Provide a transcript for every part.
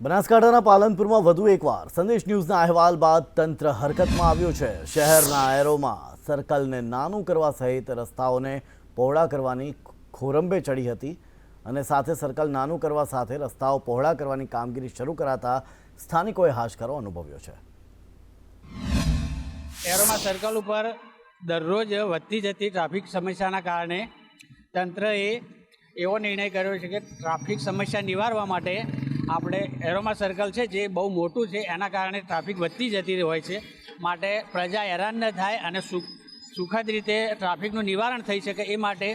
બનાસકાંઠાના પાલનપુરમાં વધુ એકવાર સંદેશ ન્યૂઝના અહેવાલ બાદ તંત્ર હરકતમાં આવ્યું છે. શહેરના એરોમાં સર્કલને નાનું કરવા સહિત રસ્તાઓને પહોળા કરવાની ખોરંબે ચડી હતી અને સાથે સર્કલ નાનું કરવા સાથે રસ્તાઓ પહોળા કરવાની કામગીરી શરૂ કરાતા સ્થાનિકોએ હાશકારો અનુભવ્યો છે. એરોમાં સર્કલ ઉપર દરરોજ વધતી જતી ટ્રાફિક સમસ્યાના કારણે તંત્રએ એવો નિર્ણય કર્યો છે કે ટ્રાફિક સમસ્યા નિવારવા માટે આપણે એરોમા સર્કલ છે જે બહુ મોટું છે, એના કારણે ટ્રાફિક વધતી જતી હોય છે. માટે પ્રજા હેરાન ન થાય અને સુખ, સુખદ રીતે ટ્રાફિકનું નિવારણ થઈ શકે એ માટે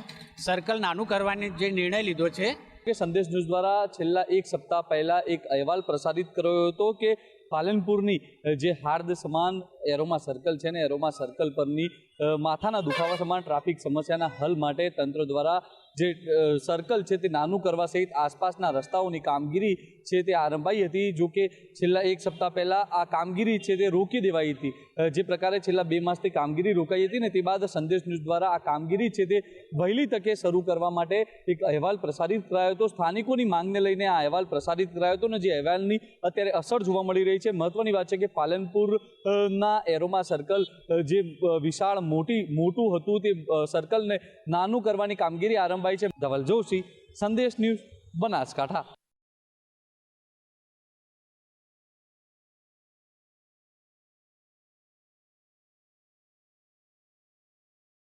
સર્કલ નાનું કરવાની જે નિર્ણય લીધો છે. કે સંદેશ ન્યૂઝ દ્વારા છેલ્લા એક સપ્તાહ પહેલાં એક અહેવાલ પ્રસારિત કર્યો હતો કે પાલનપુરની જે હાર્દ સમાન એરોમા સર્કલ છે ને એરોમા સર્કલ પરની માથાના દુખાવા સમાન ટ્રાફિક સમસ્યાના હલ માટે તંત્ર દ્વારા જે સર્કલ છે તે નાનું કરવા સહિત આસપાસના રસ્તાઓની કામગીરી છે તે આરંભાઈ હતી, જો કે છેલ્લા એક સપ્તાહ પહેલાં આ કામગીરી છે તે રોકી દેવાઈ હતી. જે પ્રકારે છેલ્લા બે માસથી કામગીરી રોકાઈ હતી ને તે બાદ સંદેશ ન્યૂઝ દ્વારા આ કામગીરી છે તે વહેલી તકે શરૂ કરવા માટે એક અહેવાલ પ્રસારિત કરાયો હતો. સ્થાનિકોની માંગને લઈને આ અહેવાલ પ્રસારિત કરાયો હતો ને જે અહેવાલની અત્યારે અસર જોવા મળી રહી છે. મહત્વની વાત છે કે પાલનપુરના એરોમા સર્કલ જે વિશાળ મોટી, મોટું હતું તે સર્કલને નાનું કરવાની કામગીરી આરંભાઈ છે. ધવલ જોશી સંદેશ ન્યૂઝ બનાસકાંઠા.